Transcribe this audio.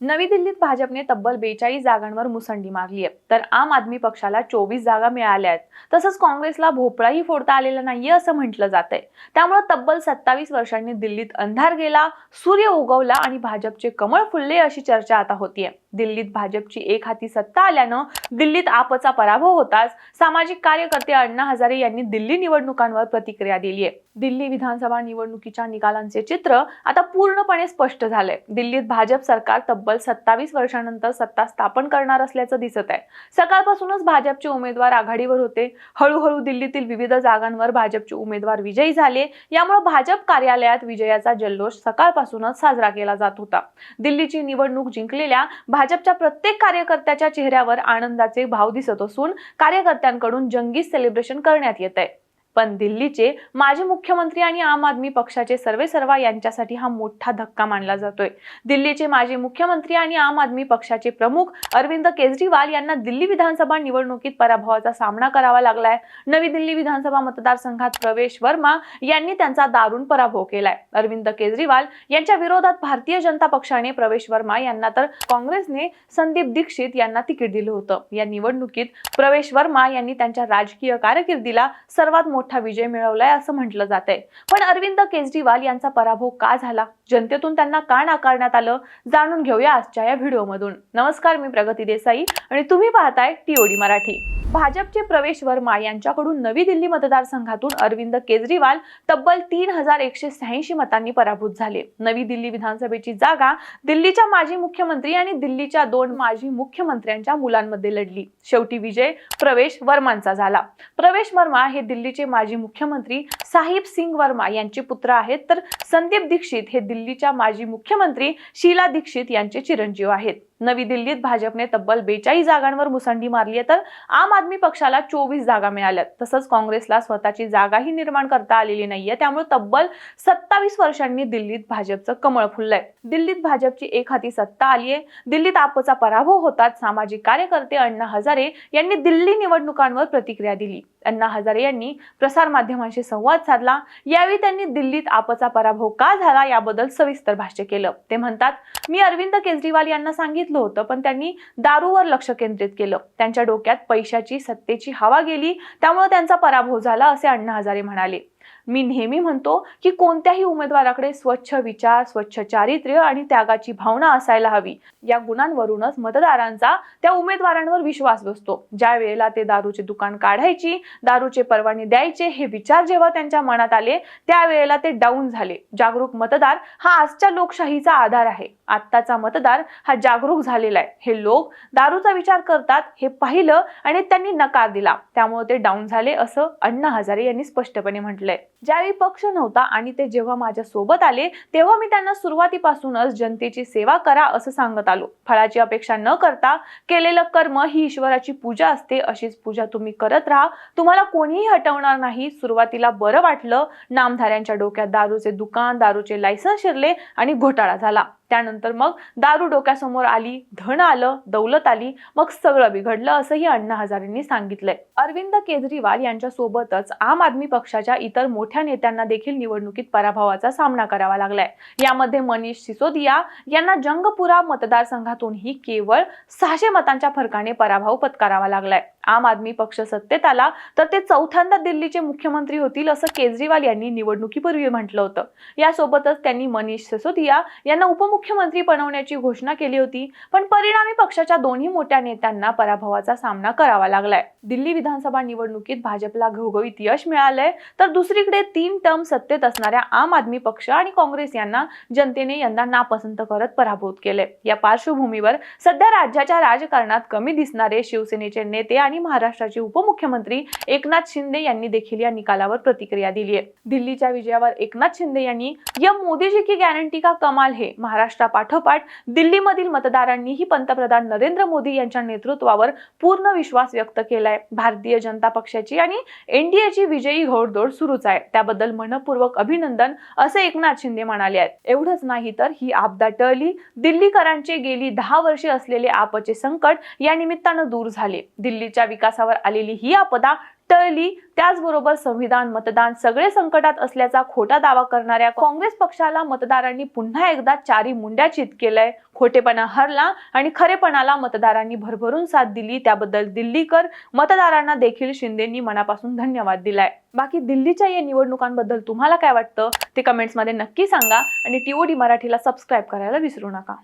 नवी दिल्लीत भाजपने तब्बल बेचाळीस जागांवर मुसंडी मारली आहे. तर आम आदमी पक्षाला चोवीस जागा मिळाल्या आहेत. तसंच काँग्रेसला भोपळाही फोडता आलेला नाहीये असं म्हटलं जात आहे त्यामुळे तब्बल सत्तावीस वर्षांनी दिल्लीत अंधार गेला सूर्य उगवला आणि भाजपचे कमळ फुलले अशी चर्चा आता होतीये. दिल्लीत भाजपची एक हाती सत्ता आल्यानं दिल्लीत आपचा पराभव होताच सामाजिक कार्यकर्ते अण्णा हजारे यांनी दिल्ली निवडणुकांवर प्रतिक्रिया दिली आहे. दिल्ली विधानसभा निवडणुकीच्या निकालांचे चित्र आता पूर्णपणे स्पष्ट झालंय. दिल्लीत भाजप सरकार तब्बल सत्तावीस वर्षानंतर सत्ता स्थापन करणार असल्याचं दिसत आहे. सकाळपासूनच भाजपचे उमेदवार आघाडीवर होते. हळूहळू दिल्लीतील विविध जागांवर भाजपचे उमेदवार विजयी झाले. यामुळे भाजप कार्यालयात विजयाचा जल्लोष सकाळपासूनच साजरा केला जात होता. दिल्लीची निवडणूक जिंकलेल्या भाजपच्या प्रत्येक कार्यकर्त्याच्या चेहऱ्यावर आनंदाचे भाव दिसत असून कार्यकर्त्यांकडून जंगी सेलिब्रेशन करण्यात येत आहे. पण दिल्लीचे माजी मुख्यमंत्री आणि आम आदमी पक्षाचे सर्वेसर्वा यांच्यासाठी हा मोठा धक्का मानला जातोय. दिल्लीचे माजी मुख्यमंत्री आणि आम आदमी पक्षाचे प्रमुख अरविंद केजरीवाल यांना दिल्ली विधानसभा निवडणुकीत पराभवाचा सामना करावा लागलाय. नवी दिल्ली विधानसभा मतदारसंघात प्रवेश वर्मा यांनी त्यांचा दारुण पराभव केलाय. अरविंद केजरीवाल यांच्या विरोधात भारतीय जनता पक्षाने प्रवेश वर्मा यांना तर काँग्रेसने संदीप दीक्षित यांना तिकीट दिलं होतं. या निवडणुकीत प्रवेश वर्मा यांनी त्यांच्या राजकीय कारकिर्दीला सर्वात मोठा मोठा विजय मिळवलाय असं म्हटलं जात आहे पण अरविंद केजरीवाल यांचा पराभव का झाला? जनतेतून त्यांना का नाकारण्यात आलं? जाणून घेऊया आजच्या या व्हिडिओमधून. नमस्कार मी प्रगती देसाई आणि तुम्ही पाहताय टीओडी मराठी. भाजपचे प्रवेश वर्मा यांच्याकडून नवी दिल्ली मतदारसंघातून अरविंद केजरीवाल तब्बल तीन हजार एकशे शहाऐंशी मतांनी पराभूत झाले. नवी दिल्ली विधानसभेची जागा दिल्लीच्या माजी मुख्यमंत्री आणि दिल्लीच्या दोन माजी मुख्यमंत्र्यांच्या मुलांमध्ये लढली. शेवटी विजय प्रवेश वर्मांचा झाला. प्रवेश वर्मा हे दिल्लीचे माजी मुख्यमंत्री साहिब सिंग वर्मा यांचे पुत्र आहेत. तर संदीप दीक्षित हे दिल्लीच्या माजी मुख्यमंत्री शीला दीक्षित यांचे चिरंजीव आहेत. नवी दिल्लीत भाजपने तब्बल बेचाळीस जागांवर मुसंडी मारली आहे तर आम आदमी पक्षाला चोवीस जागा मिळाल्यात. तसंच काँग्रेसला स्वतःची जागाही निर्माण करता आलेली नाहीये त्यामुळे तब्बल सत्तावीस वर्षांनी दिल्लीत भाजपचं कमळ फुललंय. दिल्लीत भाजपची एक हाती सत्ता आली आहे. दिल्लीत आपचा पराभव होतात सामाजिक कार्यकर्ते अण्णा हजारे यांनी दिल्ली निवडणुकांवर प्रतिक्रिया दिली. अण्णा हजारे यांनी प्रसारमाध्यमांशी संवाद साधला. यावेळी त्यांनी दिल्लीत आपचा पराभव का झाला याबद्दल सविस्तर भाष्य केलं. ते म्हणतात मी अरविंद केजरीवाल यांना सांगितलं होतं पण त्यांनी दारूवर लक्ष केंद्रित केलं. त्यांच्या डोक्यात पैशाची सत्तेची हवा गेली त्यामुळे त्यांचा पराभव झाला असे अण्णा हजारे म्हणाले. मी नेहमी म्हणतो की कोणत्याही उमेदवाराकडे स्वच्छ विचार स्वच्छ चारित्र्य आणि त्यागाची भावना असायला हवी. या गुणांवरूनच मतदारांचा त्या उमेदवारांवर विश्वास बसतो. ज्या वेळेला ते दारूचे दुकान काढायची दारूचे परवाने द्यायचे हे विचार जेव्हा त्यांच्या मनात आले त्यावेळेला ते डाऊन झाले. जागरूक मतदार हा आजच्या लोकशाहीचा आधार आहे. आत्ताचा मतदार हा जागरूक झालेला आहे. हे लोक दारूचा विचार करतात हे पाहिलं आणि त्यांनी नकार दिला. त्यामुळे ते डाऊन झाले असं अण्णा हजारे यांनी स्पष्टपणे म्हटलंय. ज्यावेळी पक्ष नव्हता आणि ते जेव्हा माझ्या सोबत आले तेव्हा मी त्यांना सुरुवातीपासूनच जनतेची सेवा करा असं सांगत आलो. फळाची अपेक्षा न करता केलेलं कर्म ही ईश्वराची पूजा असते अशीच पूजा तुम्ही करत राहा. तुम्हाला कोणीही हटवणार नाही. सुरुवातीला बरं वाटलं. नामधाऱ्यांच्या डोक्यात दारूचे दुकान दारूचे लायसन्स शिरले आणि घोटाळा झाला. त्यानंतर मग दारू डोक्यासमोर आली धन आलं दौलत आली मग सगळं बिघडलं असंही अण्णा हजारेंनी सांगितलंय. अरविंद केजरीवाल यांच्या सोबतच आम आदमी पक्षाच्या इतर मोठ्या नेत्यांना देखील निवडणुकीत पराभवाचा सामना करावा लागलाय. यामध्ये मनीष सिसोदिया यांना जंगपुरा मतदारसंघातूनही केवळ सहाशे मतांच्या फरकाने पराभव पत्करावा लागलाय. आम आदमी पक्ष सत्तेत आला तर ते चौथ्यांदा दिल्लीचे मुख्यमंत्री होतील असं केजरीवाल यांनी निवडणुकीपूर्वी म्हटलं होतं. यासोबतच त्यांनी मनीष सिसोदिया यांना उपमुख्यमंत्री बनवण्याची घोषणा केली होती. पण परिणामी पक्षाच्या दोन्ही मोठ्या नेत्यांना पराभवाचा सामना करावा लागलाय. दिल्ली विधानसभा निवडणुकीत भाजपला घवघवीत यश मिळालंय तर दुसरीकडे तीन टर्म सत्तेत असणाऱ्या आम आदमी पक्ष आणि काँग्रेस यांना जनतेने यंदा नापसंत करत पराभूत केले या पार्श्वभूमीवर सध्या राज्याच्या राजकारणात कमी दिसणारे शिवसेनेचे नेते आणि आणि महाराष्ट्राचे उपमुख्यमंत्री एकनाथ शिंदे यांनी देखील या निकालावर प्रतिक्रिया दिली आहे. दिल्लीच्या विजयावर एकनाथ शिंदे यांनी या मोदीजी की गॅरंटी का कमाल हे? महाराष्ट्रापाठोपाठ दिल्लीमधील मतदारांनीही पंतप्रधान नरेंद्र मोदी यांच्या नेतृत्वावर पूर्ण विश्वास व्यक्त केलाय. भारतीय जनता पक्षाची आणि एनडीएची विजयी घोडदौड सुरूच आहे. त्याबद्दल मनपूर्वक अभिनंदन असे एकनाथ शिंदे म्हणाले आहेत. एवढंच नाही तर ही आपदा टळली. दिल्लीकरांचे गेली दहा वर्षे असलेले आपचे संकट या निमित्तानं दूर झाले. दिल्लीच्या विकासावर आलेली ही आपदा टळली. त्याचबरोबर संविधान मतदान सगळे संकटात असल्याचा खोटा दावा करणाऱ्या काँग्रेस पक्षाला मतदारांनी पुन्हा एकदा चारी मुंड्या चित केलंय. खोटेपणा हरला आणि खरेपणाला मतदारांनी भरभरून साथ दिली. त्याबद्दल दिल्लीकर मतदारांना देखील शिंदेंनी मनापासून धन्यवाद दिलाय. बाकी दिल्लीच्या या निवडणुकांबद्दल तुम्हाला काय वाटतं? ते कमेंट्समध्ये नक्की सांगा आणि टीओडी मराठीला सबस्क्राईब करायला विसरू नका.